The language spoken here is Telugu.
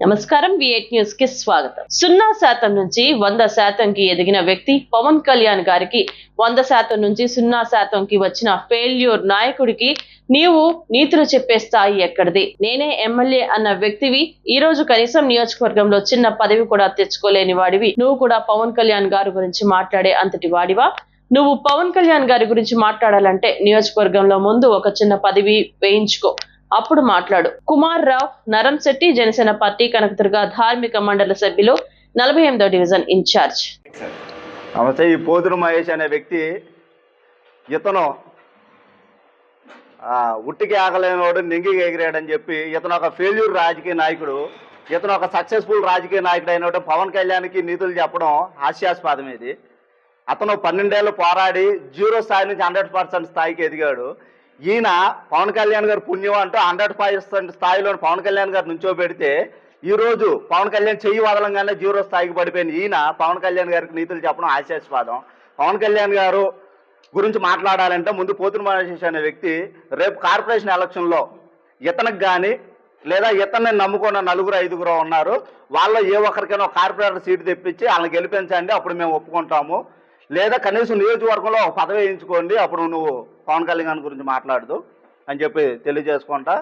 నమస్కారం విఎట్ న్యూస్కి స్వాగతం. సున్నా శాతం నుంచి వంద శాతంకి ఎదిగిన వ్యక్తి పవన్ కళ్యాణ్ గారికి వంద శాతం నుంచి సున్నా శాతంకి వచ్చిన ఫెయిల్యూర్ నాయకుడికి నీవు నీతులు చెప్పే స్థాయి ఎక్కడిది? నేనే ఎమ్మెల్యే అన్న వ్యక్తివి ఈ రోజు కనీసం నియోజకవర్గంలో చిన్న పదవి కూడా తెచ్చుకోలేని వాడివి. నువ్వు కూడా పవన్ కళ్యాణ్ గారి గురించి మాట్లాడే అంతటి వాడివా? నువ్వు పవన్ కళ్యాణ్ గారి గురించి మాట్లాడాలంటే నియోజకవర్గంలో ముందు ఒక చిన్న పదవి వేయించుకో. అప్పుడు మాట్లాడు. కుమార్ రావు నరంశెట్టి జనసేన పార్టీ కనకదుర్గ ధార్మిక మండల సభ్యులు నలభై ఎనిమిదో డివిజన్ ఇన్ఛార్జ్. నమస్తే ఈ పోతురు మహేష్ అనే వ్యక్తి ఇతను ఉట్టికి ఆగలేనివాడు నింగికి ఎగిరాడని చెప్పి ఇతను ఒక ఫెయిల్యూర్ రాజకీయ నాయకుడు ఇతను ఒక సక్సెస్ఫుల్ రాజకీయ నాయకుడు అయినట్టు పవన్ కళ్యాణ్కి నీతులు చెప్పడం హాస్యాస్పదం ఇది అతను పన్నెండేళ్ళు పోరాడి జీరో స్థాయి నుంచి హండ్రెడ్ పర్సెంట్ స్థాయికి ఎదిగాడు. ఈయన పవన్ కళ్యాణ్ గారు పుణ్యం అంటూ హండ్రెడ్ పర్సెంట్ స్థాయిలో పవన్ కళ్యాణ్ గారు నుంచో పెడితే ఈ రోజు పవన్ కళ్యాణ్ చెయ్యి వదలంగానే జీరో స్థాయికి పడిపోయిన ఈయన పవన్ కళ్యాణ్ గారికి నీతులు చెప్పడం హాస్యాస్పదం పవన్ కళ్యాణ్ గారు గురించి మాట్లాడాలంటే ముందు పోతుని మహేష్ అనే వ్యక్తి రేపు కార్పొరేషన్ ఎలక్షన్లో ఇతనికి కానీ లేదా ఇతన్ని నమ్ముకున్న నలుగురు ఐదుగురు ఉన్నారు. వాళ్ళ ఏ ఒక్కరికైనా కార్పొరేటర్ సీటు తెప్పించి వాళ్ళని గెలిపించండి అప్పుడు మేము ఒప్పుకుంటాము. లేదా కనీసం నియోజకవర్గంలో ఒక పదవి వేయించుకోండి అప్పుడు నువ్వు పవన్ కళ్యాణ్ గురించి మాట్లాడదు అని చెప్పి తెలియజేసుకుంటా.